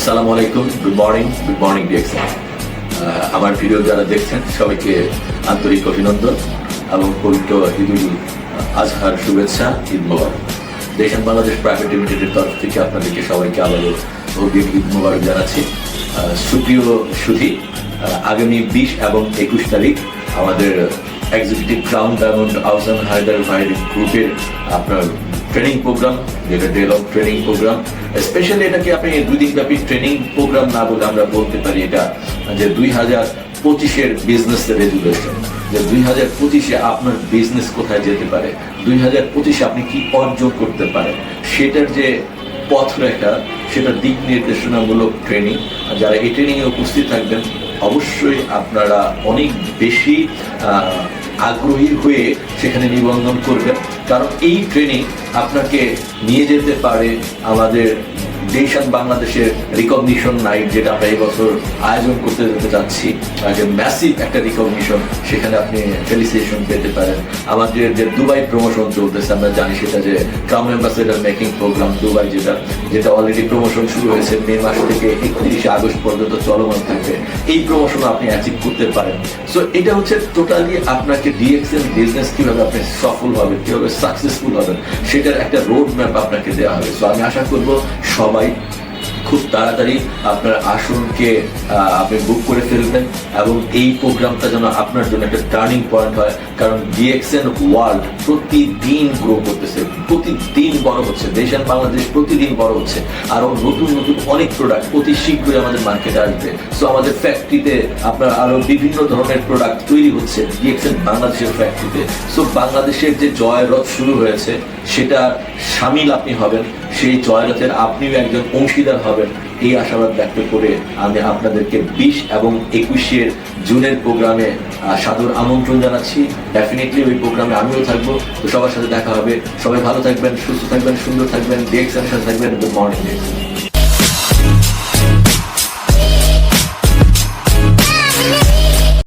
আসসালামু আলাইকুম good morning good morning ডিএক্সন আমার ভিডিও যারা দেখছেন, সবাইকে আন্তরিক অভিনন্দন এবং পবিত্র ঈদুল আজহার শুভেচ্ছা, ঈদ মোবারক। দেশান বাংলাদেশ প্রাইভেট লিমিটেডের তরফ থেকে আপনাদেরকে সবাইকে আবারও অগ্রিম ঈদ মোবারক জানাচ্ছি। সুপ্রিয় সুধী আগামী বিশ এবং একুশ তারিখ আমাদের executive crown diamond Ausan Haider ভাই গ্রুপের আপনার ট্রেনিং প্রোগ্রাম যেটা day long training program specially এটাকে আপনি দুই দিন ব্যাপী ট্রেনিং প্রোগ্রাম না বলে আমরা বলতে পারি, এটা যে দুই হাজার পঁচিশের বিজনেস রেজুলেশন যে দুই হাজার পঁচিশে আপনার বিজনেস কোথায় যেতে পারে, দুই হাজার পঁচিশে আপনি কি অর্জন করতে পারেন, সেটার যে পথরেখা সেটা দিক নির্দেশনামূলক ট্রেনিং যারা এই ট্রেনিংয়ে উপস্থিত থাকবেন, অবশ্যই আপনারা অনেক বেশি আগ্রহী হয়ে সেখানে নিবন্ধন করবেন। কারণ এই ট্রেনে আপনাকে নিয়ে যেতে পারে আমাদের দেশ আর বাংলাদেশের রিকগনিশন নাইট যেটা আমরা এই বছর আয়োজন করতে যেতে যাচ্ছি যে ম্যাসিভ একটা রিকগনিশন সেখানে আপনি ফেলিসিয়েশন পেতে পারেন। আমাদের যে দুবাই প্রমোশন চলতেছে, আমরা জানি সেটা যে tram ambassador making program Dubai যেটা যেটা অলরেডি প্রমোশন শুরু হয়েছে, মে মাস থেকে একত্রিশে আগস্ট পর্যন্ত চলমান থাকবে। এই প্রমোশন আপনি অ্যাচিভ করতে পারেন। সো এটা হচ্ছে টোটালি আপনাকে ডিএক্সএল বিজনেস কীভাবে আপনি সফল হবেন কীভাবে সাকসেসফুল হবেন সেটার একটা রোড ম্যাপ আপনাকে দেওয়া হবে। সো আমি আশা করব সবাই খুব তাড়াতাড়ি আপনার আসনকে আপনি বুক করে ফেলবেন এবং এই প্রোগ্রামটা যেন আপনার জন্য একটা টার্নিং পয়েন্ট হয়। কারণ ডিএক্সএন ওয়ার্ল্ড প্রতিদিন গ্রো করতেছে, প্রতিদিন বড় হচ্ছে, দেশ আর বাংলাদেশ প্রতিদিন বড় হচ্ছে আরও নতুন নতুন অনেক প্রোডাক্ট অতি শীঘ্রই আমাদের মার্কেটে আসবে। সো আমাদের ফ্যাক্টরিতে আপনার আরও বিভিন্ন ধরনের প্রোডাক্ট তৈরি হচ্ছে ডিএক্সএন বাংলাদেশের ফ্যাক্টরিতে সো বাংলাদেশের যে জয়রথ শুরু হয়েছে, সেটা সামিল আপনি হবেন। সেই জয়রথের আপনিও একজন অংশীদার হবেন। এই আশাবাদ ব্যক্ত করে আমি আপনাদেরকে বিশ এবং একুশের জুনের প্রোগ্রামে সাদর আমন্ত্রণ জানাচ্ছি। ডেফিনেটলি ওই প্রোগ্রামে আমিও থাকব। তো সবার সাথে দেখা হবে। সবাই ভালো থাকবেন, সুস্থ থাকবেন, সুন্দর থাকবেন। ডিএক্সের সাথে থাকবেন। Good morning